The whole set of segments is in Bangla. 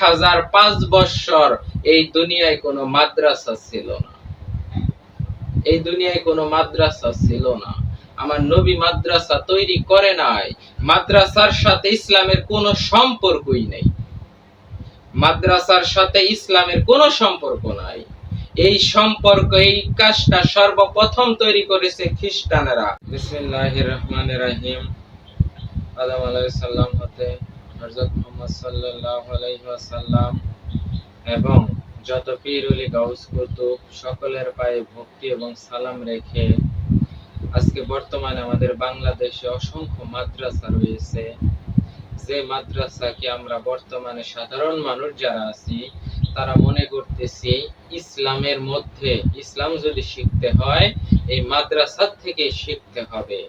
হাজার পাঁচ এই দুনিয়ায় কোনো মাদ্রাসা ছিল না। এই দুনিয়ায় কোনো মাদ্রাসা ছিল না। আমার নবী মাদ্রাসা তৈরি করে নাই। মাদ্রাসার সাথে ইসলামের কোনো সম্পর্কই নেই। মাদ্রাসার সাথে ইসলামের কোনো সম্পর্ক নাই। এই সম্পর্ক, এই কাজটা সর্বপ্রথম তৈরি করেছে খ্রিস্টানেরা। বিসমিল্লাহির রহমানির রহিম। আদম আলাইহিস সালাম হতে হযরত মুহাম্মদ সাল্লাল্লাহু আলাইহি ওয়াসাল্লাম এবং যত পীর ওলি গাউস কুতুব সকলের পায়ে ভক্তি এবং সালাম রেখে আজকে বর্তমানে আমাদের বাংলাদেশে অসংখ্য মাদ্রাসা রয়েছে। যে মাদ্রাসাকে আমরা বর্তমানে সাধারণ মানুষ যারা আছি, তারা মনে করতেছি ইসলামের মধ্যে ইসলাম যদি শিখতে হয়, এই মাদ্রাসার থেকে শিখতে হবে।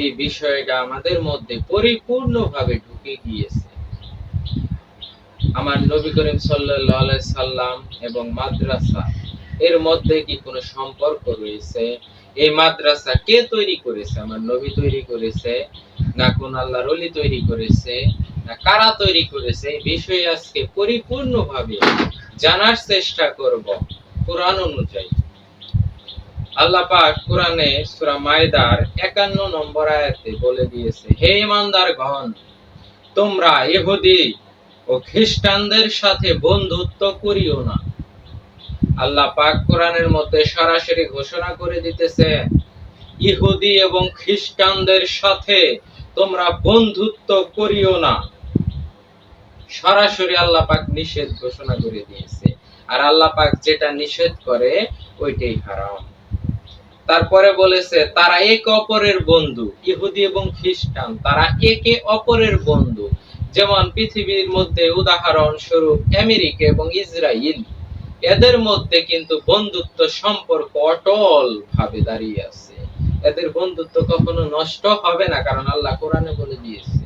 এই বিষয়টা আমাদের মধ্যে পরিপূর্ণভাবে ঢুকে গিয়েছে। আমার নবী করিম সাল্লাল্লাহু সাল্লাম এবং মাদ্রাসা, এর মধ্যে কি কোনো সম্পর্ক রয়েছে? এই মাদ্রাসা কে তৈরি করেছে? আমার নবী তৈরি করেছে, না কোন আল্লাহর ওলি তৈরি করেছে, না কারা তৈরি করেছে? এই বিষয়ে আজকে পরিপূর্ণভাবে জানার চেষ্টা করব কোরআন অনুযায়ী। আল্লাহ পাক কোরআনে সূরা মায়দার 51 নম্বর আয়াতে বলে দিয়েছে, হে ইমানদারগণ, তোমরা ইহুদি ও খ্রিস্টানদের সাথে বন্ধুত্ব করিও না। আল্লাহ পাক কোরআনের মধ্যে সরাসরি ঘোষণা করে দিতেছে ইহুদি এবং খ্রিস্টানদের সাথে তোমরা বন্ধুত্ব করিও না। সরাসরি আল্লাহ পাক নিষেধ ঘোষণা করে দিয়েছে। আর আল্লাহ পাক যেটা নিষেধ করে, ওইটাই হারাম। তারপরে বলেছে, তারা একে অপরের বন্ধু, ইহুদি এবং খ্রিস্টান, তারা একে অপরের বন্ধু। যেমন পৃথিবীর মধ্যে উদাহরণ স্বরূপ আমেরিকা এবং ইসরায়েল এদের মধ্যে কিন্তু বন্ধুত্ব সম্পর্ক অটল ভাবে দাঁড়িয়ে আছে। এদের বন্ধুত্ব কখনো নষ্ট হবে না, কারণ আল্লাহ কোরআনে বলে দিয়েছে।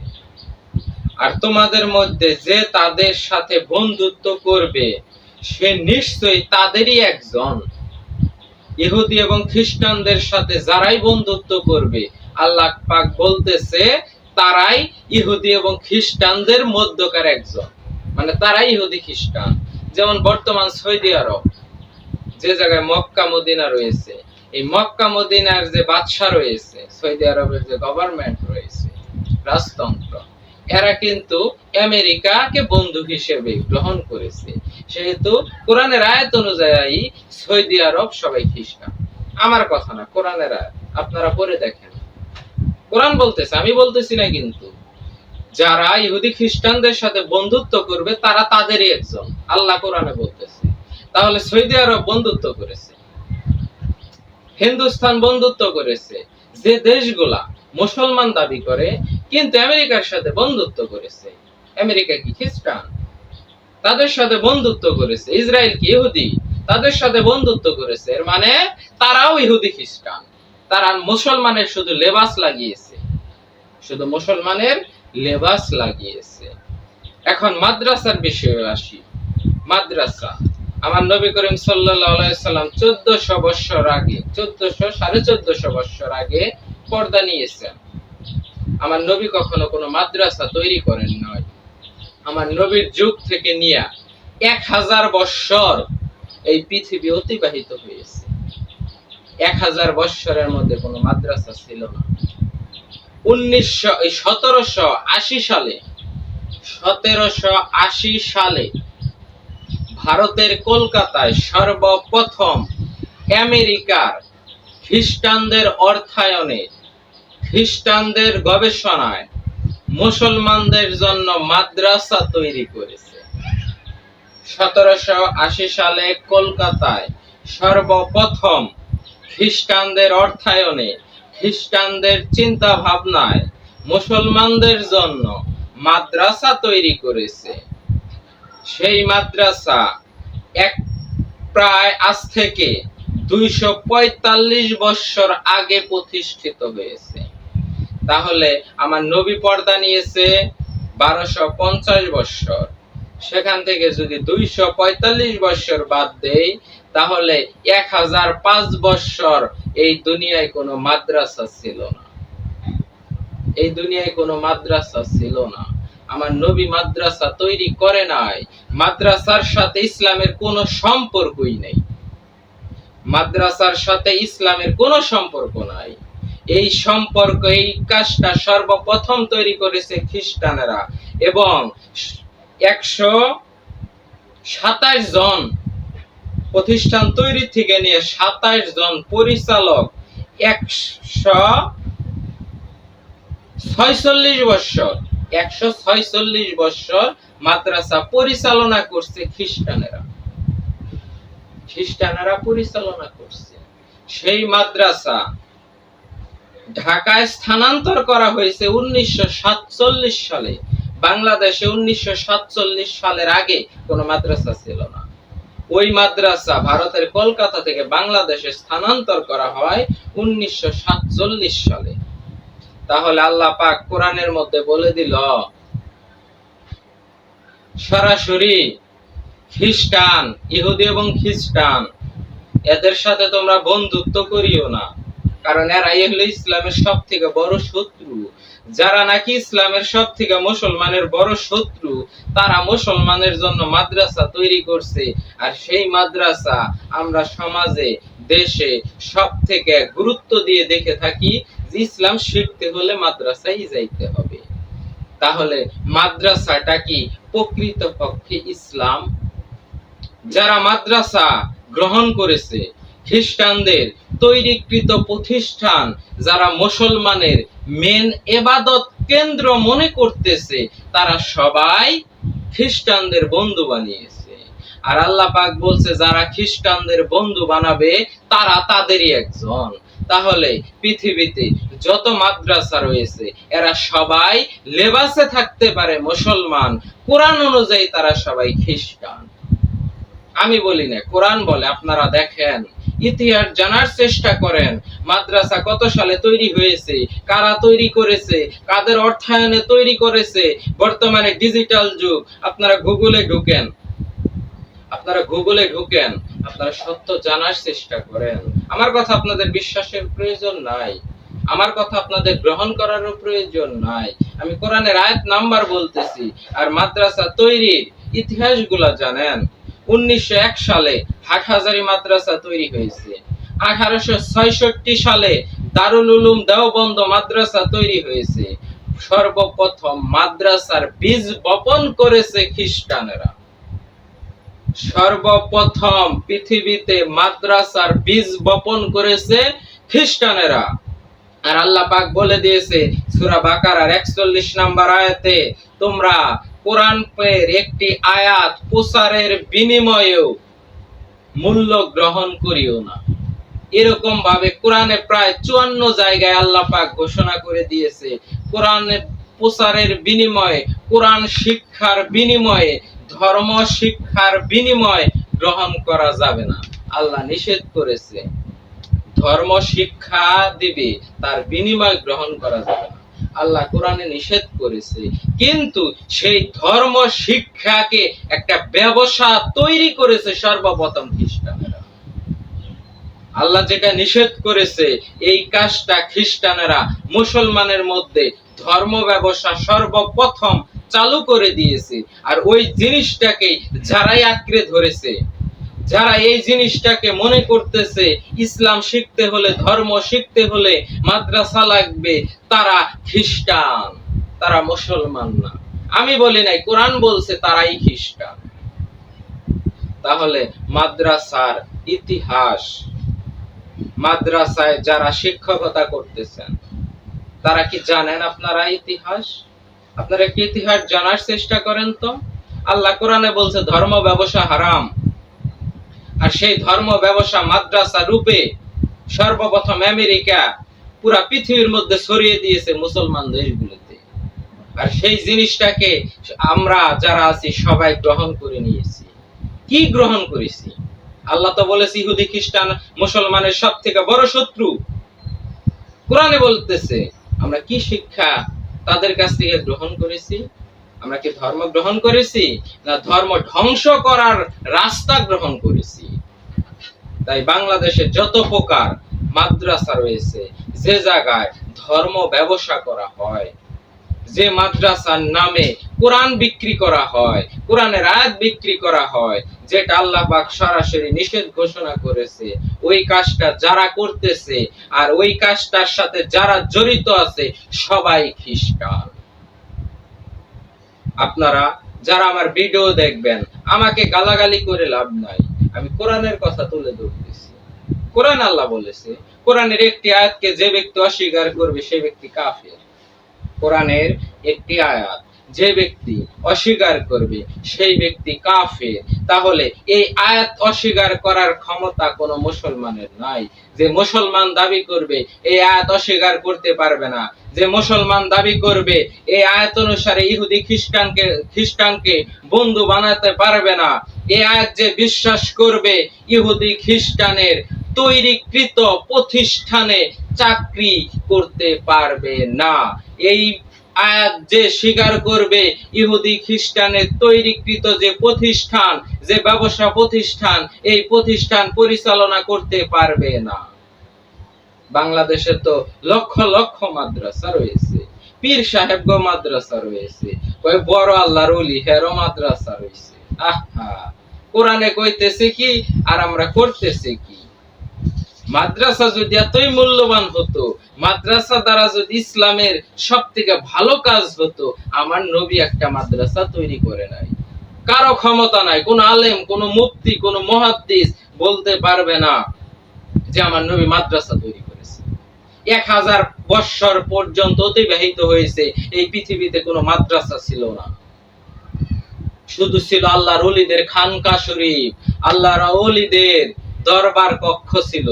আর তোমাদের মধ্যে যে তাদের সাথে বন্ধুত্ব করবে, সে নিশ্চয়ই তাদেরই একজন। ইহুদি এবং খ্রিস্টানদের সাথে যারাই বন্ধুত্ব করবে, আল্লাহ পাক বলতেছে তারাই ইহুদি এবং খ্রিস্টানদের মধ্যকার একজন। মানে তারাই ইহুদি, খ্রিস্টান। যেমন বর্তমান সৌদি আরব, যে জায়গায় মক্কা, মদিনা রয়েছে। এই মক্কা, মদিনার যে বাদশা রয়েছে, সৌদি আরবের যে গভর্নমেন্ট রয়েছে, রাজতন্ত্র, এরা কিন্তু আমেরিকাকে বন্ধু হিসেবে গ্রহণ করেছে। সেহেতু কোরআনের আয়াত অনুযায়ী সৌদি আরব সবাই খ্রিস্টান। আমার কথা না, কোরআনের আয়াত। আপনারা পড়ে দেখেন। কোরআন বলতেছে, আমি বলতেছি না কিন্তু। যারা ইহুদি খ্রিস্টানদের সাথে বন্ধুত্ব করবে, তারা তাদেরই একজন। আল্লাহ কোরআনে বলতেছে। তাহলে সৌদি আরব বন্ধুত্ব করেছে। হিন্দুস্তান বন্ধুত্ব করেছে। যে দেশগুলা মুসলমান দাবি করে, কিন্তু আমেরিকার সাথে বন্ধুত্ব করেছে। আমেরিকা কি খ্রিস্টান? তাদের সাথে বন্ধুত্ব করেছে। ইসরায়েল কি ইহুদি? তাদের সাথে বন্ধুত্ব করেছে। এর মানে তারাও ইহুদি খ্রিস্টান। তারা মুসলমানের শুধু লেবাস লাগিয়েছে। শুধু মুসলমানের লেবাস লাগিয়েছে। এখন মাদ্রাসার বিষয়ে আসি। মাদ্রাসা, আমার নবী করিম সাল্লাম চোদ্দশো বৎসর আগে, চোদ্দশো, সাড়ে চোদ্দশো বৎসর আগে পর্দা নিয়েছেন। আমার নবী কখনো কোনো মাদ্রাসা তৈরি করেন নয় আমার নবীর যুগ থেকে নিয়ে এক হাজার বৎসর এই পৃথিবী অতিবাহিত হয়েছে। এক হাজার বৎসরের মধ্যে কোনো মাদ্রাসা ছিল না। উনিশশো সতেরোশো আশি সালে, সতেরোশো আশি সালে ভারতের কলকাতায় সর্বপ্রথম আমেরিকার খ্রিস্টানদের অর্থায়নে, খ্রিস্টানদের গবেষণায় মুসলমানদের জন্য মাদ্রাসা তৈরি করেছে। সতেরোশো আশি সালে কলকাতায় সর্বপ্রথম খ্রিস্টানদের অর্থায়নে খ্রিস্টানদের চিন্তা ভাবনায় মুসলমানদের জন্য মাদ্রাসা তৈরি করেছে। সেই মাদ্রাসা এক প্রায় আজ থেকে দুইশো পঁয়তাল্লিশ বৎসর আগে প্রতিষ্ঠিত হয়েছে। তাহলে আমার নবী পর্দা নিয়েছে বারোশো পঞ্চাশ বৎসর সেখান থেকে যদি দুইশো পঁয়তাল্লিশ বৎসর বাদ দেই, তাহলে এক হাজার পাঁচ বৎসর এই দুনিয়ায় কোনো মাদ্রাসা ছিল না। এই দুনিয়ায় কোনো মাদ্রাসা ছিল না। আমার নবী মাদ্রাসা তৈরি করে নাই। মাদ্রাসার সাথে ইসলামের কোনো সম্পর্কই নেই। মাদ্রাসার সাথে ইসলামের কোনো সম্পর্ক নাই। এই সম্পর্ক, এই কাজটা সর্বপ্রথম তৈরি করেছে খ্রিস্টানেরা এবং একশো সাতাশ জন প্রতিষ্ঠান তৈরি থেকে নিয়ে সাতাশ জন পরিচালক একশো ছয়চল্লিশ বছর, একশো ছয়চল্লিশ বছর মাদ্রাসা পরিচালনা করছে খ্রিস্টানেরা। খ্রিস্টানেরা পরিচালনা করছে। সেই মাদ্রাসা ঢাকায় স্থানান্তর করা হয়েছে উনিশশো সাতচল্লিশ সালে। বাংলাদেশে উনিশশো সাতচল্লিশ সালের আগে কোনো মাদ্রাসা ছিল না। ওই মাদ্রাসা ভারতের কলকাতা থেকে বাংলাদেশে স্থানান্তর করা হয় উনিশশো সাতচল্লিশ সালে। তাহলে আল্লাহ পাক কোরআনের মধ্যে বলে দিল, সরাসরি খ্রিস্টান, ইহুদি এবং খ্রিস্টান, এদের সাথে তোমরা বন্ধুত্ব করিও না, কারণ এরা ইসলামের সব থেকে বড় শত্রু। যারা নাকি ইসলামের সব থেকে মুসলমানের বড় শত্রু, তারা মুসলমানের জন্য মাদ্রাসা তৈরি করছে। আর সেই মাদ্রাসা আমরা সমাজে, দেশে সব থেকে গুরুত্ব দিয়ে দেখে থাকি ইসলাম শিখতে হলে মাদ্রাসায় যাইতে হবে। তাহলে মাদ্রাসাটা কি প্রকৃত পক্ষে ইসলাম? যারা মাদ্রাসা গ্রহণ করেছে খ্রিস্টানদের তৈরিকৃত প্রতিষ্ঠান যারা মুসলমানের মেন এবাদত কেন্দ্র মনে করতেছে, তারা সবাই খ্রিস্টানদের বন্ধু বানিয়েছে। আর আল্লাহ পাক বলছে, যারা খ্রিস্টানদের বন্ধু বানাবে, তারা তাদেরই একজন। তাহলে পৃথিবীতে যত মাদ্রাসা রয়েছে, এরা সবাই লেবাসে থাকতে পারে মুসলমান। কোরআন অনুযায়ী তারা সবাই খ্রিস্টান। আমি বলি না, কোরআন বলে, আপনারা দেখেন। ইতিহাস জানার চেষ্টা করেন, মাদ্রাসা কত সালে তৈরি হয়েছে, কারা তৈরি করেছে, কাদের অর্থায়নে তৈরি করেছে, বর্তমানে ডিজিটাল যুগ, আপনারা গুগলে ঢুকেন। আপনারা গুগলে ঢুকেন, আপনারা সত্য জানার চেষ্টা করেন। আমার কথা আপনাদের বিশ্বাসের প্রয়োজন নাই। আমার কথা আপনাদের গ্রহণ করারও প্রয়োজন নাই। আমি কোরআনের আয়াত নাম্বার বলতেছি, আর মাদ্রাসা তৈরির ইতিহাসগুলা জানেন। উনিশশো এক সালে হাটহাজারি মাদ্রাসা তৈরি হয়েছে। আঠারোশো সালে দারুল উলুম দেওবন্দ মাদ্রাসা তৈরি হয়েছে। সর্বপ্রথম মাদ্রাসার বীজ বপন করেছে খ্রিস্টানেরা। সর্বপ্রথম পৃথিবীতে মাদ্রাসার বীজ বপন করেছে খ্রিস্টানেরা। আর আল্লাহ পাক বলে দিয়েছে, সূরা বাকারার 41 নাম্বার আয়াতে তোমরা কোরআন পের একটি আয়াত প্রচারের বিনিময়েও মূল্য গ্রহণ করিও না। এরকম ভাবে কোরআনে প্রায় চুয়ান্ন জায়গায় আল্লাহ পাক ঘোষণা করে দিয়েছে, কোরআনে প্রচারের বিনিময়ে, কোরআন শিক্ষার বিনিময়ে, ধর্ম শিক্ষার বিনিময় গ্রহণ করা যাবে না। আল্লাহ নিষেধ করেছে, ধর্ম শিক্ষা দিবে, তার বিনিময় গ্রহণ করা যাবে না। আল্লাহ কোরআনে নিষেধ করেছে। কিন্তু সেই ধর্ম শিক্ষাকে একটা ব্যবসা তৈরি করেছে সর্বপ্রথম খ্রিস্টানেরা। আল্লাহ যেটা নিষেধ করেছে, এই কাজটা খ্রিস্টানেরা মুসলমানের মধ্যে ধর্ম ব্যবসা সর্বপ্রথম চালু করে দিয়েছে। আর ওই জিনিসটাকে যারাই আঁকড়ে ধরেছে যারা এই জিনিসটাকে মনে করতেছে, ইসলাম শিখতে হলে, ধর্ম শিখতে হলে মাদ্রাসা লাগবে, তারা খ্রিস্টান, তারা মুসলমান না। আমি বলি নাই, কোরআন বলছে তারাই খ্রিস্টান। তাহলে মাদ্রাসার ইতিহাস, মাদ্রাসায় যারা শিক্ষকতা করতেছেন, তারা কি জানেন আপনারা ইতিহাস? আপনারা কি ইতিহাস জানার চেষ্টা করেন তো? আল্লাহ কোরআনে বলছে, ধর্ম ব্যবসা হারাম। আর সেই ধর্ম ব্যবসা মাদ্রাসা রূপে সর্বপ্রথম আমেরিকা পুরা পৃথিবীর মধ্যে ছড়িয়ে দিয়েছে মুসলমান দেশগুলোতে। আর সেই জিনিসটাকে আমরা যারা আছি সবাই গ্রহণ করে নিয়েছি। কি গ্রহণ করেছি? আল্লাহ তো বলেছে, ইহুদি, খ্রিস্টান, মুসলমানের সব থেকে বড় শত্রু। কোরআনে বলতেছে, আমরা কি শিক্ষা তাদের কাছ থেকে গ্রহণ করেছি? আমরা কি ধর্ম গ্রহণ করেছি না ধর্ম ধ্বংস করার রাস্তা গ্রহণ করেছি? তাই বাংলাদেশে যত প্রকার মাদ্রাসা রয়েছে, যে জায়গায় ধর্ম ব্যবসা করা হয়, যে মাদ্রাসার নামে কোরআন বিক্রি করা হয়, কোরআনের আয়াত বিক্রি করা হয়, যেটা আল্লাহ পাক সরাসরি নিষেধ ঘোষণা করেছে, ওই কাজটা যারা করতেছে আর ওই কাজটার সাথে যারা জড়িত আছে, সবাই খ্রিস্টান। আপনারা যারা আমার ভিডিও দেখবেন, আমাকে গালাগালি করে লাভ নাই। আমি কোরআনের কথা তুলে ধরতেছি। কোরআন আল্লাহ বলেছে, কোরআনের একটি আয়াতকে যে ব্যক্তি অস্বীকার করবে, সে ব্যক্তি কাফের। কোরআনের একটি আয়াত যে ব্যক্তি অস্বীকার করবে, সেই ব্যক্তি কাফের। তাহলে এই আয়াত অস্বীকার করার ক্ষমতা কোনো মুসলমানের নাই। যে মুসলমান দাবি করবে, এই আয়াত অস্বীকার করতে পারবে না। যে মুসলমান দাবি করবে, এই আয়াত অনুসারে ইহুদি খ্রিস্টানকে খ্রিস্টানকে বন্ধু বানাতে পারবে না। এই আয়াত যে বিশ্বাস করবে, ইহুদি খ্রিস্টানের তৈরিকৃত প্রতিষ্ঠানে চাকরি করতে পারবে না। এই আয়াত যে স্বীকার করবে, ইহুদি খ্রিস্টানের তৈরিকৃত যে প্রতিষ্ঠান, যে ব্যবসা প্রতিষ্ঠান, এই প্রতিষ্ঠান পরিচালনা করতে পারবে না। বাংলাদেশে তো লক্ষ লক্ষ মাদ্রাসা রয়েছে, পীর সাহেবগ মাদ্রাসা রয়েছে, কয় বড় আল্লাহর ওলি হেরো মাদ্রাসা রয়েছে। আহা, কোরআনে কইতেছে কি আর আমরা করতেছি কি? মাদ্রাসা যদি এতই মূল্যবান হতো, মাদ্রাসা দ্বারা যদি ইসলামের সব থেকে ভালো কাজ হতো, আমার নবী একটা মাদ্রাসা তৈরি করে নাই। কারও ক্ষমতা নাই, কোন আলেম, কোন মুফতি, কোন মহাদ্দিস বলতে পারবে না যে আমার নবী মাদ্রাসা তৈরি করেছে। এক হাজার বৎসর পর্যন্ত অতিবাহিত হয়েছে, এই পৃথিবীতে কোনো মাদ্রাসা ছিল না। শুধু ছিল আল্লাহর অলিদের খানকা শরীফ, আল্লাহর অলিদের দরবার কক্ষ ছিল।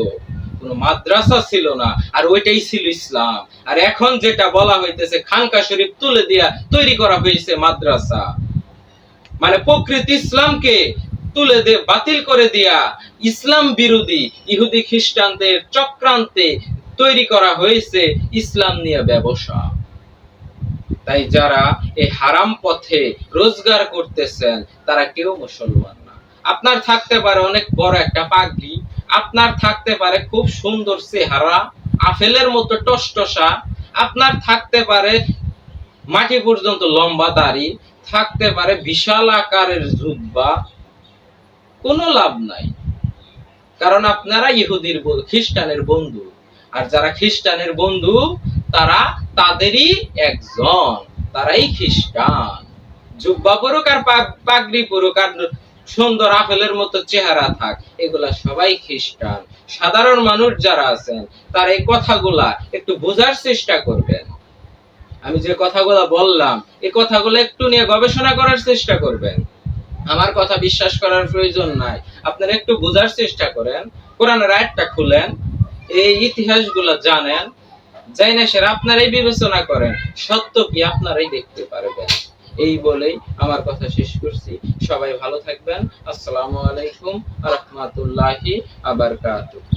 কোনো মাদ্রাসা ছিল না, আর ওইটাই ছিল ইসলাম। আর এখন যেটা বলা হইতেছে, খানকা শরীফ তুলে দিয়া তৈরি করা হয়েছে মাদ্রাসা। মানে প্রকৃত ইসলামকে তুলে দে, বাতিল করে দিয়া ইসলাম বিরোধী ইহুদি খ্রিস্টানদের চক্রান্তে তৈরি করা হয়েছে ইসলাম নিয়ে ব্যবসা। তাই যারা এই হারাম পথে রোজগার করতেছেন, তারা কেউ মুসলমান না। আপনার থাকতে পারে অনেক বড় একটা পাগড়ি আপনার থাকতে পারে খুব সুন্দর চেহারা, আপেলের মতো টসটসা, আপনার থাকতে পারে মাটি পর্যন্ত লম্বা দাড়ি, থাকতে পারে বিশাল আকারের জুব্বা, কোনো লাভ নাই। কারণ আপনারা ইহুদির খ্রিস্টানের বন্ধু। আর যারা খ্রিস্টানের বন্ধু, তারা তাদেরই একজন, তারাই খ্রিস্টান। জুব্বা পরুক আর পাগ- পাগড়ি পরুক আর সুন্দর আপেলের মতো চেহারা থাক, এগুলা সবাই খ্রিস্টান। সাধারণ মানুষ যারা আছেন, তার এই কথাগুলা একটু বোঝার চেষ্টা করবেন। আমি যে কথাগুলো বললাম, এই কথাগুলো একটু নিয়ে গবেষণা করার চেষ্টা করবেন। আমার কথা বিশ্বাস করার প্রয়োজন নাই। আপনারা একটু বোঝার চেষ্টা করেন। কোরআনের আয়াতটা খুলেন। এই ইতিহাসগুলো জানেন। যাই না সেরা আপনারাই বিবেচনা করেন। সত্য কি আপনারাই দেখতে পারবেন। এই বলেই আমার কথা শেষ করছি। সবাই ভালো থাকবেন। আসসালামু আলাইকুম রহমতুল্লাহি আবারকাতুহ